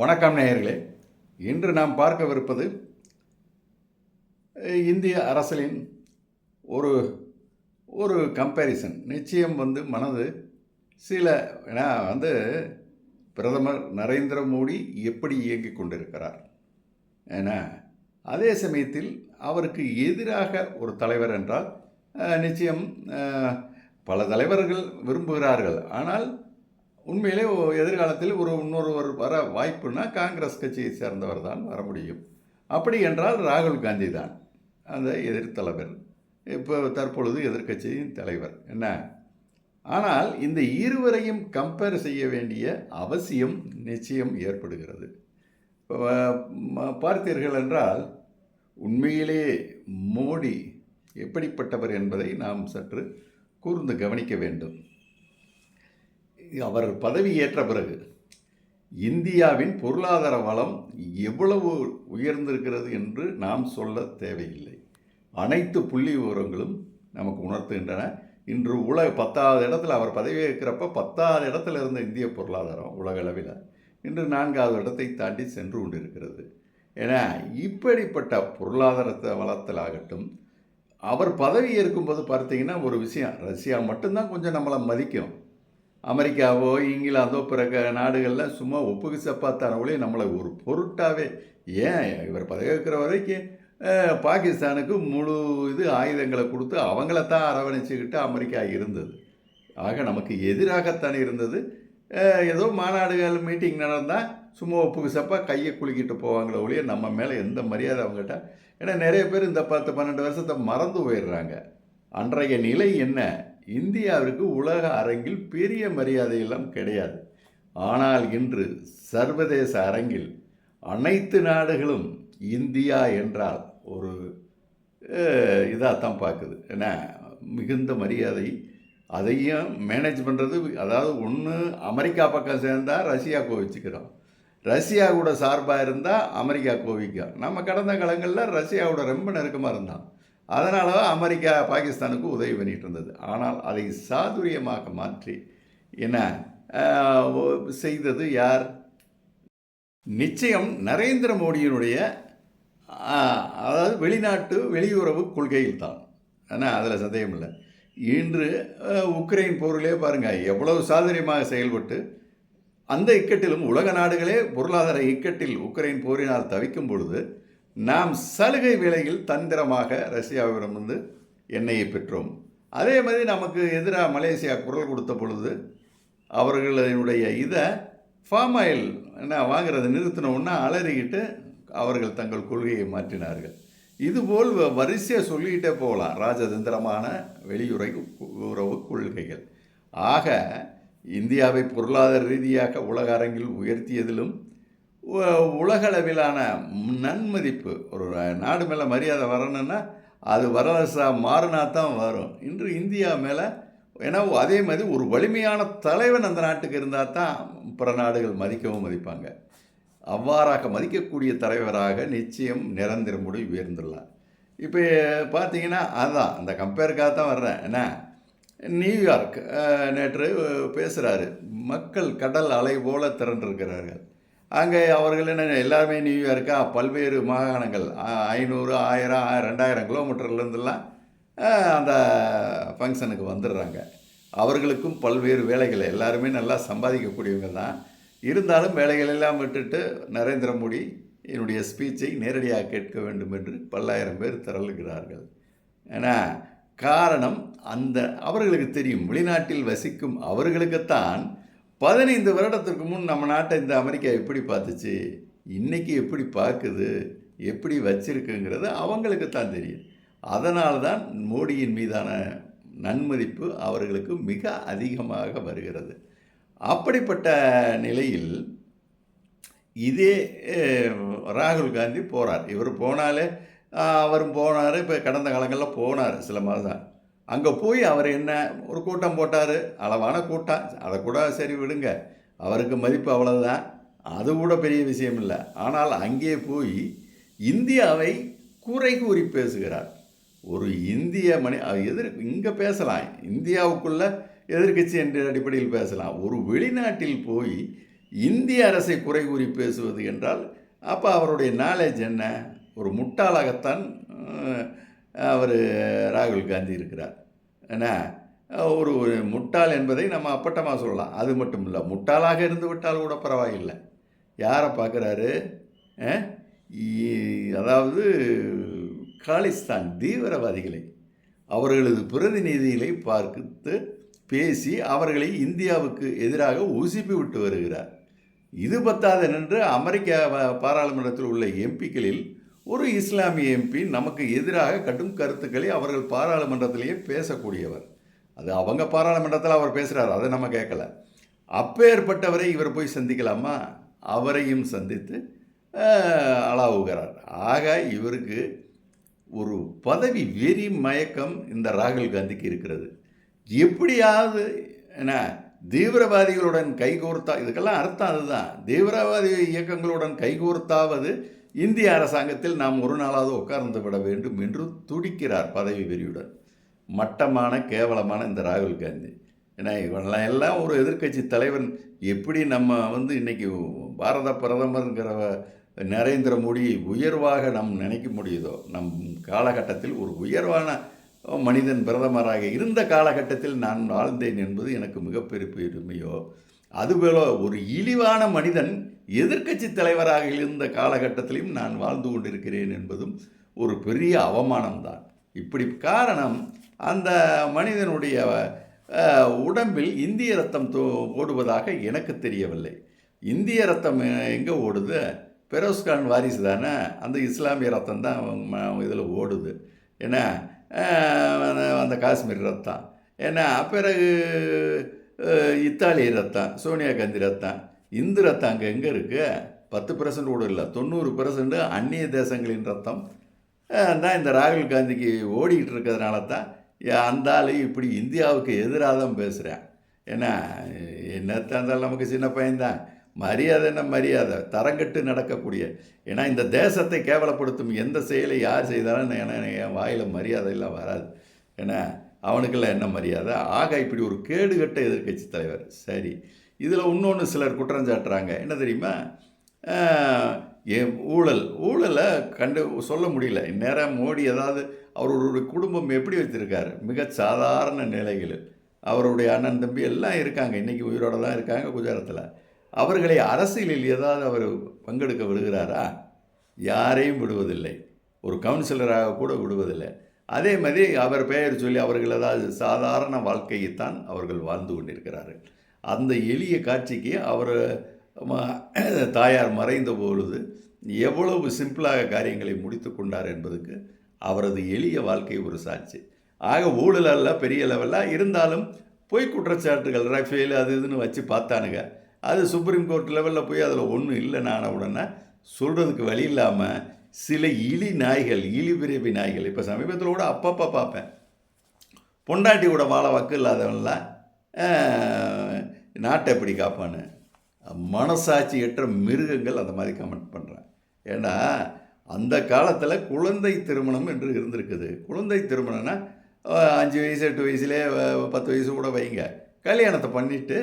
வணக்கம் நேயர்களே. இன்று நாம் பார்க்கவிருப்பது இந்திய அரசியலின் ஒரு ஒரு கம்பேரிசன் நிச்சயம் வந்து மனது சில ஏன்னா வந்து பிரதமர் நரேந்திர மோடி எப்படி இயங்கிக் கொண்டிருக்கிறார்? ஏன்னா அதே சமயத்தில் அவருக்கு எதிராக ஒரு தலைவர் என்றால் நிச்சயம் பல தலைவர்கள் விரும்புகிறார்கள். ஆனால் உண்மையிலே எதிர்காலத்தில் ஒரு இன்னொருவர் வர வாய்ப்புனா காங்கிரஸ் கட்சியை சேர்ந்தவர் தான் வர முடியும். அப்படி என்றால் ராகுல் காந்தி தான் அந்த எதிர்த்தலைவர் இப்போ தற்பொழுது எதிர்க்கட்சியின் தலைவர். என்ன? ஆனால் இந்த இருவரையும் கம்பேர் செய்ய வேண்டிய அவசியம் நிச்சயம் ஏற்படுகிறது. பார்த்தீர்கள் என்றால் உண்மையிலே மோடி எப்படிப்பட்டவர் என்பதை நாம் சற்று கூர்ந்து கவனிக்க வேண்டும். அவர் பதவி ஏற்ற பிறகு இந்தியாவின் பொருளாதார வளம் எவ்வளவு உயர்ந்திருக்கிறது என்று நாம் சொல்ல தேவையில்லை. அனைத்து புள்ளி விவரங்களும் நமக்கு உணர்த்துகின்றன. இன்று உலக பத்தாவது இடத்துல அவர் பதவி ஏற்கிறப்ப பத்தாவது இடத்துல இருந்த இந்திய பொருளாதாரம் உலகளவில் இன்று நான்காவது இடத்தை தாண்டி சென்று கொண்டிருக்கிறது. ஏன்னா இப்படிப்பட்ட பொருளாதாரத்தை வளர்த்தலாகட்டும் அவர் பதவி ஏற்கும்போது பார்த்தீங்கன்னா ஒரு விஷயம் ரஷ்யா மட்டும்தான் கொஞ்சம் நம்மளை மதிக்கும். அமெரிக்காவோ இங்கிலாந்தோ பிற நாடுகளில் சும்மா ஒப்புக்கு சப்பாத்தானவளே நம்மளை ஒரு பொருட்டாவே. ஏன்? இவர் பதவி வைக்கிற வரைக்கும் பாகிஸ்தானுக்கு முழு இது ஆயுதங்களை கொடுத்து அவங்கள தான் அரவணைச்சிக்கிட்டு அமெரிக்கா இருந்தது. ஆக நமக்கு எதிராகத்தான் இருந்தது. ஏதோ மாநாடுகள் மீட்டிங் நடந்தால் சும்மா ஒப்புக்கு சப்பா கையை குலுக்கிட்டு போவாங்களே ஒழிய நம்ம மேலே எந்த மரியாதை அவங்ககிட்ட ஏன்னா நிறைய பேர் இந்த பத்து பன்னெண்டு வருஷத்தை மறந்து போயிடுறாங்க. அன்றைய நிலை என்ன? இந்தியாவிற்கு உலக அரங்கில் பெரிய மரியாதையெல்லாம் கிடையாது. ஆனால் இன்று சர்வதேச அரங்கில் அனைத்து நாடுகளும் இந்தியா என்றால் ஒரு இதாக தான் பார்க்குது. ஏன்னா மிகுந்த மரியாதை. அதையும் மேனேஜ் பண்ணுறது அதாவது ஒன்று அமெரிக்கா பக்கம் சேர்ந்தால் ரஷ்யா கோவிச்சுக்கிறோம். ரஷ்யா கூட சார்பாக இருந்தால் அமெரிக்கா கோவிக்கும். நம்ம கடந்த காலங்களில் ரஷ்யாவோட ரொம்ப நெருக்கமாக இருந்தான். அதனால தான் அமெரிக்கா பாகிஸ்தானுக்கு உதவி பண்ணிகிட்டு இருந்தது. ஆனால் அதை சாதுரியமாக மாற்றி என்ன செய்தது யார்? நிச்சயம் நரேந்திர மோடியினுடைய அதாவது வெளிநாட்டு வெளியுறவு கொள்கையில் தான் ஆனால் அதில் சந்தேகம் இல்லை. இன்று உக்ரைன் போரிலே பாருங்கள் எவ்வளவு சாதுரியமாக செயல்பட்டு அந்த இக்கட்டிலும் உலக நாடுகளே பொருளாதார இக்கட்டில் உக்ரைன் போரினால் தவிக்கும் பொழுது நாம் சலுகை விலையில் தந்திரமாக ரஷ்யாவிடமிருந்து எண்ணெயை பெற்றோம். அதே மாதிரி நமக்கு எதிராக மலேசியா குரல் கொடுத்த பொழுது அவர்களுடைய இதை ஃபார்ம் ஆயில் என்ன வாங்குறதை நிறுத்தினோன்னா அலறிக்கிட்டு அவர்கள் தங்கள் கொள்கையை மாற்றினார்கள். இதுபோல் வரிசையாக சொல்லிக்கிட்டே போகலாம். ராஜதந்திரமான வெளியுறை உறவு கொள்கைகள். ஆக இந்தியாவை பொருளாதார ரீதியாக உலக அரங்கில் உயர்த்தியதிலும் உலகளவிலான நன்மதிப்பு. ஒரு நாடு மேலே மரியாதை வரணும்னா அது வரலாசாக மாறினா தான் வரும். இன்று இந்தியா மேலே ஏன்னா அதே மாதிரி ஒரு வலிமையான தலைவன் அந்த நாட்டுக்கு இருந்தால் தான் பிற நாடுகள் மதிக்கவும் மதிப்பாங்க. அவ்வாறாக மதிக்கக்கூடிய தலைவராக நிச்சயம் நிரந்தர முடி உயர்ந்துடலாம். இப்போ பார்த்தீங்கன்னா அதான் அந்த கம்பேருக்காக தான் வர்றேன். என்ன? நியூயார்க் நேற்று பேசுகிறாரு மக்கள் கடல் அலை போல திரண்டிருக்கிறார்கள். அங்கே அவர்கள் என்ன எல்லாருமே நியூயார்க்கா பல்வேறு மாகாணங்கள் ஐநூறு ஆயிரம் ஆயிரம், ரெண்டாயிரம் கிலோமீட்டர்லேருந்துலாம் அந்த ஃபங்க்ஷனுக்கு வந்துடுறாங்க. அவர்களுக்கும் பல்வேறு வேலைகள் எல்லாருமே நல்லா சம்பாதிக்கக்கூடியவங்க தான். இருந்தாலும் வேலைகள் எல்லாம் விட்டுட்டு நரேந்திர மோடி என்னுடைய ஸ்பீச்சை நேரடியாக கேட்க வேண்டும் என்று பல்லாயிரம் பேர் திரளுகிறார்கள். ஏன்னா காரணம் அந்த அவர்களுக்கு தெரியும் வெளிநாட்டில் வசிக்கும் அவர்களுக்குத்தான் பதினைந்து வருடத்திற்கு முன் நம்ம நாட்டை இந்த அமெரிக்கா எப்படி பார்த்துச்சு? இன்றைக்கி எப்படி பார்க்குது? எப்படி வச்சிருக்குங்கிறது அவங்களுக்கு தான் தெரியும். அதனால தான் மோடியின் மீதான நன்மதிப்பு அவர்களுக்கு மிக அதிகமாக வருகிறது. அப்படிப்பட்ட நிலையில் இதே ராகுல் காந்தி போகிறார் இவர் போனாலே அவரும் போனார். இப்போ கடந்த காலங்களில் போனார் சில மாதம். அங்கே போய் அவர் என்ன ஒரு கூட்டம் போட்டார். அளவான கூட்டம். அதை கூட சரி விடுங்க. அவருக்கு மதிப்பு அவ்வளோதான் அது கூட பெரிய விஷயம் இல்லை. ஆனால் அங்கே போய் இந்தியாவை குறை கூறி பேசுகிறார். ஒரு இந்திய மணி எதிர் இங்கே பேசலாம். இந்தியாவுக்குள்ள எதிர்க்கட்சி என்ற அடிப்படையில் பேசலாம். ஒரு வெளிநாட்டில் போய் இந்திய அரசை குறை கூறி பேசுவது என்றால் அப்போ அவருடைய நாலேஜ் என்ன? ஒரு முட்டாளாகத்தான் அவர் ராகுல் காந்தி இருக்கிறார். ஏன்னா ஒரு ஒரு முட்டாள் என்பதை நம்ம அப்பட்டமாக சொல்லலாம். அது மட்டும் இல்லை முட்டாளாக இருந்து விட்டால் கூட பரவாயில்லை. யாரை பார்க்குறாரு? அதாவது காலிஸ்தான் தீவிரவாதிகளை. அவர்களது பிரதிநிதிகளை பார்த்து பேசி அவர்களை இந்தியாவுக்கு எதிராக உசுப்பி விட்டு வருகிறார். இது பத்தாது நின்று அமெரிக்க பாராளுமன்றத்தில் உள்ள எம்பிக்களில் ஒரு இஸ்லாமிய எம்பி நமக்கு எதிராக கடும் கருத்துக்களை அவர்கள் பாராளுமன்றத்திலேயே பேசக்கூடியவர். அது அவங்க பாராளுமன்றத்தில் அவர் பேசுகிறார் அதை நம்ம கேட்கல. அப்பேற்பட்டவரை இவர் போய் சந்திக்கலாமா? அவரையும் சந்தித்து ஆஹ், அளாவுகிறார் ஆக இவருக்கு ஒரு பதவி வெறி மயக்கம் இந்த ராகுல் காந்திக்கு இருக்கிறது. எப்படியாவது என்ன தீவிரவாதிகளுடன் கைகோர்த்தா இதுக்கெல்லாம் அர்த்தம் அதுதான். தீவிரவாதி இயக்கங்களுடன் கைகோர்த்தாவது இந்திய அரசாங்கத்தில் நாம் ஒரு நாளாவது உட்கார்ந்து விட வேண்டும் என்று துடிக்கிறார் பதவி வெறியுடன். மட்டமான கேவலமான இந்த ராகுல் காந்தி. ஏன்னா இவெல்லாம் எல்லாம் ஒரு எதிர்க்கட்சி தலைவன். எப்படி நம்ம வந்து இன்றைக்கி பாரத பிரதமருங்கிற நரேந்திர மோடி உயர்வாக நம் நினைக்க முடியுதோ நம் காலகட்டத்தில் ஒரு உயர்வான மனிதன் பிரதமராக இருந்த காலகட்டத்தில் நான் வாழ்ந்தேன் என்பது எனக்கு மிகப்பெரிய பெருமையோ அதுபோல ஒரு இழிவான மனிதன் எதிர்க்கட்சி தலைவராக இருந்த காலகட்டத்திலையும் நான் வாழ்ந்து கொண்டிருக்கிறேன் என்பதும் ஒரு பெரிய அவமானம்தான். இப்படி காரணம் அந்த மனிதனுடைய உடம்பில் இந்திய ரத்தம் ஓடுவதாக எனக்கு தெரியவில்லை. இந்திய ரத்தம் எங்கே ஓடுது? பெரோஸ்கான் வாரிசு தானே? அந்த இஸ்லாமிய ரத்தம் தான் இதில் ஓடுது. ஏன்னா அந்த காஷ்மீர் ரத்தம். ஏன்னா பிறகு இத்தாலி இத்தாலிய ரத்தம் சோனியா காந்தி ரத்தம். இந்து ரத்தம் அங்கே எங்கே இருக்குது பத்து பர்சன்ட் கூட இல்லை. தொண்ணூறு பர்சன்ட்டு அந்நிய தேசங்களின் ரத்தம். தான் இந்த ராகுல் காந்திக்கு ஓடிக்கிட்டு இருக்கிறதுனால தான் ஏ- அந்த ஆள் இப்படி இந்தியாவுக்கு எதிராக தான் பேசுகிறேன் ஏன்னா என்னத்தான் இருந்தாலும் நமக்கு சின்ன பையன்தான். மரியாதை என்ன மரியாதை? தரங்கட்டு நடக்கக்கூடிய. ஏன்னா இந்த தேசத்தை கேவலப்படுத்தும் எந்த செயலை யார் செய்தாலும் ஏன்னா என் வாயில் மரியாதை எல்லாம் வராது. ஏன்னா அவனுக்கெல்லாம் என்ன மரியாதை? ஆக இப்படி ஒரு கேடுகட்ட எதிர்க்கட்சி தலைவர். சரி. இதில் இன்னொன்று சிலர் குற்றம் சாட்டுறாங்க. என்ன தெரியுமா? என் ஊழல். ஊழலை கண்டு சொல்ல முடியல. இந்நேரம் மோடி ஏதாவது அவருடைய குடும்பம் எப்படி வச்சுருக்காரு மிக சாதாரண நிலைகளில் அவருடைய அண்ணன் தம்பி எல்லாம் இருக்காங்க. இன்றைக்கி உயிரோட தான் இருக்காங்க குஜராத்தில் அவர்களை அரசியலில் ஏதாவது அவர் பங்கெடுக்க விடுகிறாரா யாரையும் விடுவதில்லை. ஒரு கவுன்சிலராக கூட விடுவதில்லை. அதே மாதிரி அவர் பெயர் சொல்லி அவர்கள் ஏதாவது சாதாரண வாழ்க்கையைத்தான் அவர்கள் வாழ்ந்து கொண்டிருக்கிறார்கள். அந்த எளிய காட்சிக்கு அவர் தாயார் மறைந்த பொழுது எவ்வளவு சிம்பிளாக காரியங்களை முடித்து கொண்டார் என்பதுக்கு அவரது எளிய வாழ்க்கை ஒரு சாட்சி. ஆக ஊழல் அல்ல பெரிய லெவலில் இருந்தாலும் பொய் குற்றச்சாட்டுகள் ரஃபேல் அது இதுன்னு வச்சு பார்த்தானுங்க. அது சுப்ரீம் கோர்ட் லெவலில் போய் அதில் ஒன்றும் இல்லைன்னு ஆன உடனே சொல்கிறதுக்கு வழி இல்லாமல் சில இழி நாய்கள் இழி பிறவி நாய்கள். இப்போ சமீபத்தில் கூட அப்பப்போ பார்ப்பேன். பொண்டாட்டி கூட வாழ வாக்கு இல்லாதவன்லாம் நாட்டை எப்படி காப்பான்னு. மனசாட்சியற்ற மிருகங்கள் அந்த மாதிரி கமெண்ட் பண்ணுறேன் ஏன்னா அந்த காலத்தில் குழந்தை திருமணம் என்று இருந்திருக்குது. குழந்தை திருமணம்னா அஞ்சு வயசு எட்டு வயசுலே பத்து வயசு கூட வைங்க. கல்யாணத்தை பண்ணிவிட்டு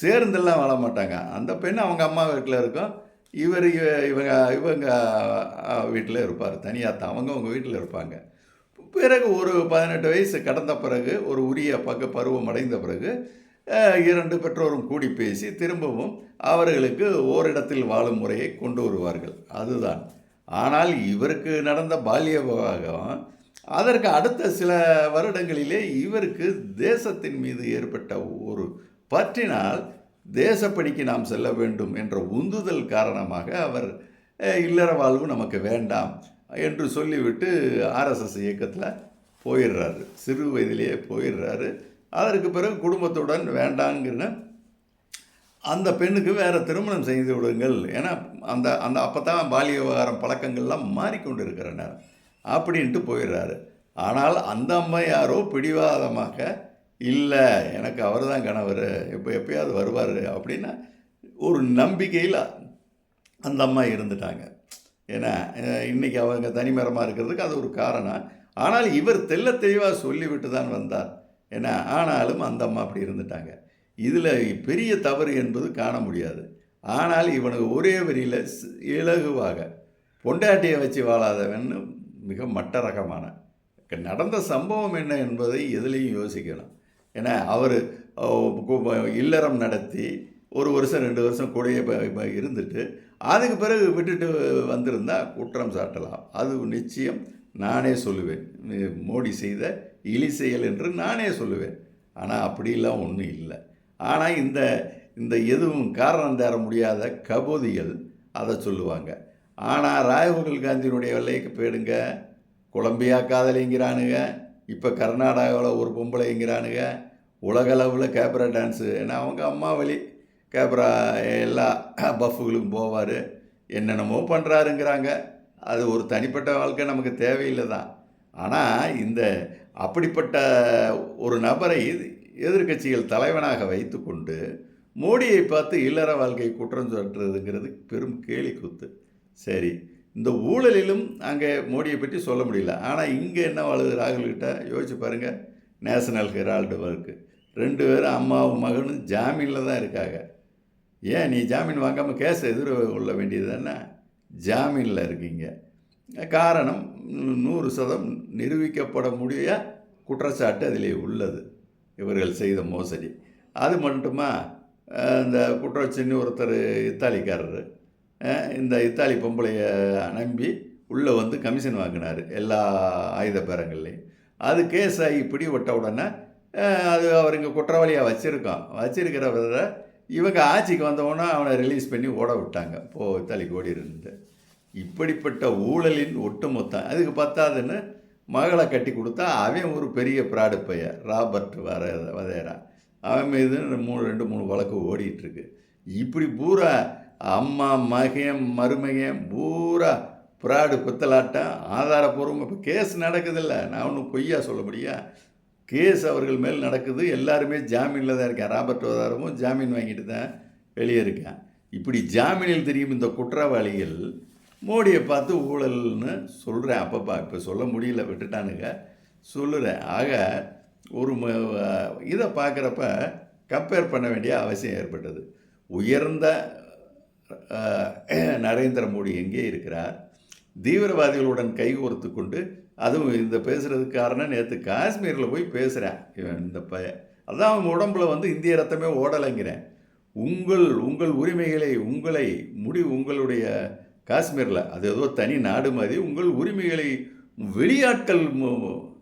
சேர்ந்தெல்லாம் வாழ மாட்டாங்க. அந்த பெண் அவங்க அம்மா வீட்டில் இருக்கும். இவர் இவங்க இவங்க வீட்டில் இருப்பார். தனியாக தான். அவங்க அவங்க வீட்டில் இருப்பாங்க. பிறகு ஒரு பதினெட்டு வயசு கடந்த பிறகு ஒரு உரிய பக்க பருவம் அடைந்த பிறகு இரண்டு பெற்றோரும் கூடி பேசி திரும்பவும் அவர்களுக்கு ஓரிடத்தில் வாழும் முறையை கொண்டு வருவார்கள். அதுதான். ஆனால் இவருக்கு நடந்த பால்ய விவாகம் அதற்கு அடுத்த சில வருடங்களிலே இவருக்கு தேசத்தின் மீது ஏற்பட்ட ஒரு பற்றினால் தேசப்பணிக்கு நாம் செல்ல வேண்டும் என்ற உந்துதல் காரணமாக அவர் இல்லற வாழ்வு நமக்கு வேண்டாம் என்று சொல்லிவிட்டு ஆர்எஸ்எஸ் இயக்கத்தில் போயிடுறாரு. சிறு வயதிலேயே போயிடுறாரு. அதற்கு பிறகு குடும்பத்துடன் வேண்டாங்கிற அந்த பெண்ணுக்கு வேறு திருமணம் செய்து விடுங்கள். ஏன்னா அந்த அந்த அப்போ தான் பாலிய விவகாரம் பழக்கங்கள்லாம் மாறிக்கொண்டு இருக்கிறன அப்படின்ட்டு போயிடுறாரு. ஆனால் அந்த அம்மையாரோ பிடிவாதமாக இல்லை எனக்கு அவர் தான் கணவர் எப்போ எப்பயாவது வருவார் அப்படின்னா ஒரு நம்பிக்கையில் அந்த அம்மா இருந்துட்டாங்க. ஏன்னா இன்றைக்கி அவங்க தனிமரமாக இருக்கிறதுக்கு அது ஒரு காரணம். ஆனால் இவர் தெல்ல தெளிவாக சொல்லிவிட்டு தான் வந்தார். ஏன்னா ஆனாலும் அந்த அம்மா அப்படி இருந்துட்டாங்க. இதில் பெரிய தவறு என்பது காண முடியாது. ஆனால் இவனுக்கு ஒரே வரியில் இலகுவாக பொண்டாட்டியை வச்சு வாழாதவன்னு மிக மட்ட ரகமான நடந்த சம்பவம் என்ன என்பதை எதுலேயும் யோசிக்கணும். ஏன்னா அவர் இல்லறம் நடத்தி ஒரு வருஷம் ரெண்டு வருஷம் கூடயே இருந்துட்டு அதுக்கு பிறகு விட்டுட்டு வந்திருந்தால் குற்றம் சாட்டலாம். அது நிச்சயம் நானே சொல்லுவேன். மோடி செய்த இழி செயல் என்று நானே சொல்லுவேன். ஆனால் அப்படிலாம் ஒன்றும் இல்லை. ஆனால் இந்த இந்த எதுவும் காரணம் தர முடியாத கபோதிகள் அதை சொல்லுவாங்க. ஆனால் ராகுல் காந்தியினுடைய வெள்ளைக்கு போயிடுங்க. கொலம்பியா காதலிங்கிறானுங்க. இப்போ கர்நாடகாவில் ஒரு பொம்பளைங்கிறானுங்க உலகளவில் கேப்ரா டான்ஸு. ஏன்னா அவங்க அம்மா வழி. கேப்ரா எல்லா பஃப்புகளுக்கும் போவார். என்னென்னமோ பண்ணுறாருங்கிறாங்க அது ஒரு தனிப்பட்ட வாழ்க்கை நமக்கு தேவையில்லை தான் ஆனால் இந்த அப்படிப்பட்ட ஒரு நபரை எதிர்க்கட்சிகள் தலைவனாக வைத்துக்கொண்டு மோடியை பார்த்து இல்லற வாழ்க்கை குற்றம் சாட்டுறதுங்கிறது பெரும் கேலிக்கூத்து. சரி இந்த ஊழலிலும் அங்கே மோடியை பற்றி சொல்ல முடியல. ஆனால் இங்கே என்ன வாழுது ராகுல்கிட்ட யோசிச்சு பாருங்கள் நேஷனல் ஹெரால்டு ஒர்க்கு ரெண்டு பேரும் அம்மாவும் மகனும் ஜாமீனில் தான் இருக்காங்க. ஏன்? நீ ஜாமீன் வாங்காமல் கேஸ் எதிர கொள்ள வேண்டியது தானே? ஜாமீனில் இருக்கீங்க. காரணம் நூறு சதம் நிரூபிக்கப்பட முடிய குற்றச்சாட்டு அதிலே உள்ளது. இவர்கள் செய்த மோசடி. அது மட்டுமா? அந்த இந்த குற்றச்சின்னு ஒருத்தர் இத்தாலிக்காரர். இந்த இத்தாலி பொம்பளையை நம்பி உள்ளே வந்து கமிஷன் வாங்கினார் எல்லா ஆயுத பேரங்கள்லையும். அது கேஸ் ஆகி பிடிபட்ட உடனே அது அவர் இங்கே குற்றவாளியாக வச்சுருக்கோம் வச்சிருக்கிறவர இவங்க ஆட்சிக்கு வந்தவொடனே அவனை ரிலீஸ் பண்ணி ஓட விட்டாங்க. போ இத்தாலிக்கு ஓடி இருந்து. இப்படிப்பட்ட ஊழலின் ஒட்டுமொத்தம் அதுக்கு பத்தாதுன்னு மகளை கட்டி கொடுத்தா அவன் ஒரு பெரிய பிராடு பையன் ராபர்ட் வர வதேரா. அவன் மீது மூணு ரெண்டு மூணு வழக்கு ஓடிட்டுருக்கு இப்படி பூரா அம்மா மகன் மருமகன் பூரா புறாடு குத்தலாட்டம் ஆதாரப்பூர்வம். இப்போ கேஸ் நடக்குதில்ல. நான் ஒன்றும் பொய்யா சொல்ல முடியா? கேஸ் அவர்கள் மேல் நடக்குது. எல்லாருமே ஜாமீனில் தான் இருக்கேன். ராபர்ட் வதாரமும் ஜாமீன் வாங்கிட்டு தான் வெளியே இருக்கேன். இப்படி ஜாமீனில் தெரியும் இந்த குற்றவாளிகள் மோடியை பார்த்து ஊழல்னு சொல்கிறேன் அப்பப்பா இப்போ சொல்ல முடியல விட்டுட்டானுங்க. சொல்லுறேன். ஆக ஒரு ம- இதை பார்க்குறப்ப கம்பேர் பண்ண வேண்டிய அவசியம் ஏற்பட்டது. உயர்ந்த நரேந்திர மோடி எங்கே இருக்கிறார்? தீவிரவாதிகளுடன் கைகோர்த்து கொண்டு அதுவும் இந்த பேசுகிறதுக்கு காரணம் நேற்று காஷ்மீரில் போய் பேசுகிறேன் இவன் இந்த பய அதான் அவன் உடம்புல வந்து இந்திய ரத்தமே ஓடலைங்கிறேன். உங்கள் உங்கள் உரிமைகளை உங்களை முடி உங்களுடைய காஷ்மீரில் அது ஏதோ தனி நாடு மாதிரி உங்கள் உரிமைகளை வெளியாட்கள் மு-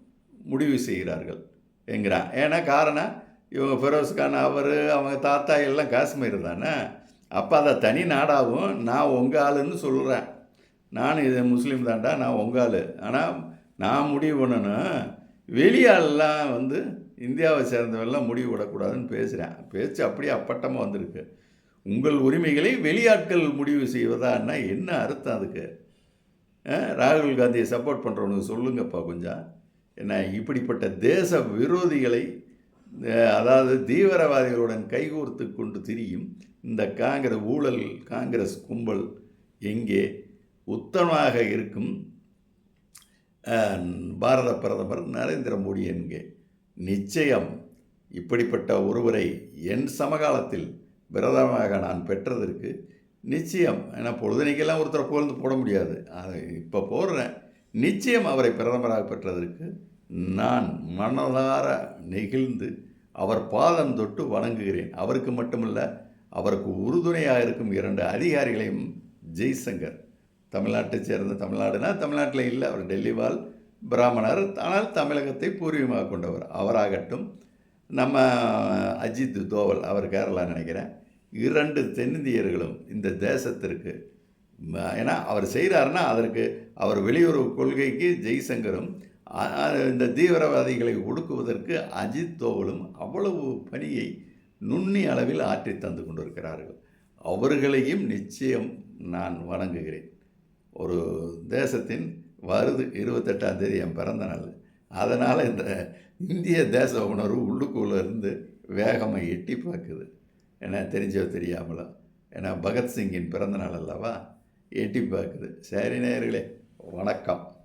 முடிவு செய்கிறார்கள் என்கிறான். ஏன்னா காரணம் இவங்க ஃபெரோஸ்கான் அவர் அவங்க தாத்தா எல்லாம் காஷ்மீர் தானே? அப்போ அதை தனி நாடாகவும் நான் உங்கள் ஆளுன்னு சொல்கிறேன் நான் இது முஸ்லீம் தான்டா நான் உங்கள் ஆள். ஆனால் நான் முடிவு பண்ணணும். வெளியாளெலாம் வந்து இந்தியாவை சேர்ந்தவெல்லாம் முடிவு விடக்கூடாதுன்னு பேசுகிறேன் பேச்சு அப்படியே அப்பட்டமாக வந்திருக்கு. உங்கள் உரிமைகளை வெளியாட்கள் முடிவு செய்வதான்னா என்ன அர்த்தம் அதுக்கு? ராகுல் காந்தியை சப்போர்ட் பண்ணுறவனுக்கு சொல்லுங்கப்பா கொஞ்சம். என்ன இப்படிப்பட்ட தேச விரோதிகளை அதாவது தீவிரவாதிகளுடன் கைகோர்த்து கொண்டு திரியும் இந்த காங்கிரஸ் ஊழல் காங்கிரஸ் கும்பல் எங்கே? உத்தமாக இருக்கும் பாரத பிரதமர் நரேந்திர மோடி என்கே நிச்சயம் இப்படிப்பட்ட ஒருவரை என் சமகாலத்தில் பிரதமராக நான் பெற்றதற்கு நிச்சயம். ஏன்னா பொழுதுனைக்கெல்லாம் ஒருத்தரை புகழ்ந்து போட முடியாது. அதை இப்போ போடுறேன். நிச்சயம் அவரை பிரதமராக பெற்றதற்கு நான் மனதார நெகிழ்ந்து அவர் பாதம் தொட்டு வணங்குகிறேன். அவருக்கு மட்டுமல்ல அவருக்கு உறுதுணையாக இருக்கும் இரண்டு அதிகாரிகளையும் ஜெய்சங்கர் தமிழ்நாட்டை சேர்ந்த தமிழ்நாடுனா தமிழ்நாட்டில் இல்லை அவர் டெல்லி வாழ் பிராமணர் ஆனால் தமிழகத்தை பூர்வீகமாக கொண்டவர். அவராகட்டும் நம்ம அஜித் தோவல் அவர் கேரளா நினைக்கிறேன். இரண்டு தென்னிந்தியர்களும் இந்த தேசத்திற்கு ஏன்னா அவர் செய்கிறாருன்னா அதற்கு அவர் வெளியுறவு கொள்கைக்கு ஜெய்சங்கரும் இந்த தீவிரவாதிகளை ஒடுக்குவதற்கு அஜித் தோவலும் அவ்வளவு பணியை நுண்ணி அளவில் ஆற்றி தந்து கொண்டிருக்கிறார்கள். அவர்களையும் நிச்சயம் நான் வணங்குகிறேன். ஒரு தேசத்தின் வருது இருபத்தெட்டாம் தேதி என் பிறந்த நாள். அதனால் இந்த இந்திய தேச உணர்வு உள்ளுக்குள்ளே இருந்து வேகமாக எட்டி பார்க்குது. ஏன்னா தெரிஞ்சோ தெரியாமலோ. ஏன்னா பகத்சிங்கின் பிறந்த நாள் அல்லவா? எட்டி பார்க்குது. சரி நேயர்களே வணக்கம்.